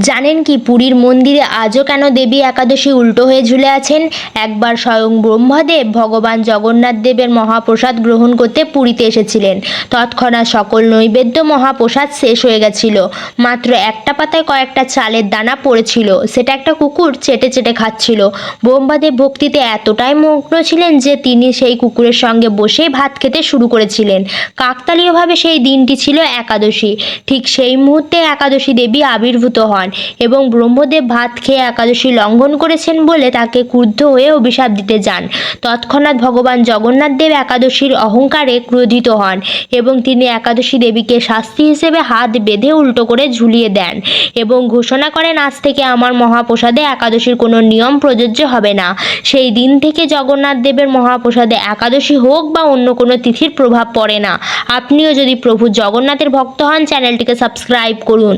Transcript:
জানেন কি, পুরীর মন্দিরে আজও কেন দেবী একাদশী উল্টো হয়ে ঝুলে আছেন? একবার স্বয়ং ব্রহ্মদেব ভগবান জগন্নাথ দেবের মহাপ্রসাদ গ্রহণ করতে পুরীতে এসেছিলেন। তৎক্ষণাৎ সকল নৈবেদ্য মহাপ্রসাদ শেষ হয়ে গেছিল। মাত্র একটা পাতায় কয়েকটা চালের দানা পড়েছিল। সেটা একটা কুকুর চেটে চেটে খাচ্ছিল। ব্রহ্মদেব ভক্তিতে এতটাই মগ্ন ছিলেন যে তিনি সেই কুকুরের সঙ্গে বসেই ভাত খেতে শুরু করেছিলেন। কাকতালীয়ভাবে সেই দিনটি ছিল একাদশী। ঠিক সেই মুহূর্তে একাদশী দেবী আবির্ভূত হন। এবং ব্রহ্মদেব ভাত খেয়ে একাদশী লঙ্ঘন করেছেন বলে তাকে ক্রুদ্ধ হয়ে অভিশাপ দিতে যান। তৎক্ষণাৎ ভগবান জগন্নাথ দেব একাদশীর অহংকারে ক্রোধিত হন এবং তিনি একাদশী দেবীকে শাস্তি হিসেবে হাত বেঁধে উল্টো করে ঝুলিয়ে দেন এবং ঘোষণা করেন, আজ থেকে আমার মহাপ্রসাদে একাদশীর কোনো নিয়ম প্রযোজ্য হবে না। সেই দিন থেকে জগন্নাথ দেবের মহাপ্রসাদে একাদশী হোক বা অন্য কোনো তিথির প্রভাব পড়ে না। আপনিও যদি প্রভু জগন্নাথের ভক্ত হন, চ্যানেলটিকে সাবস্ক্রাইব করুন।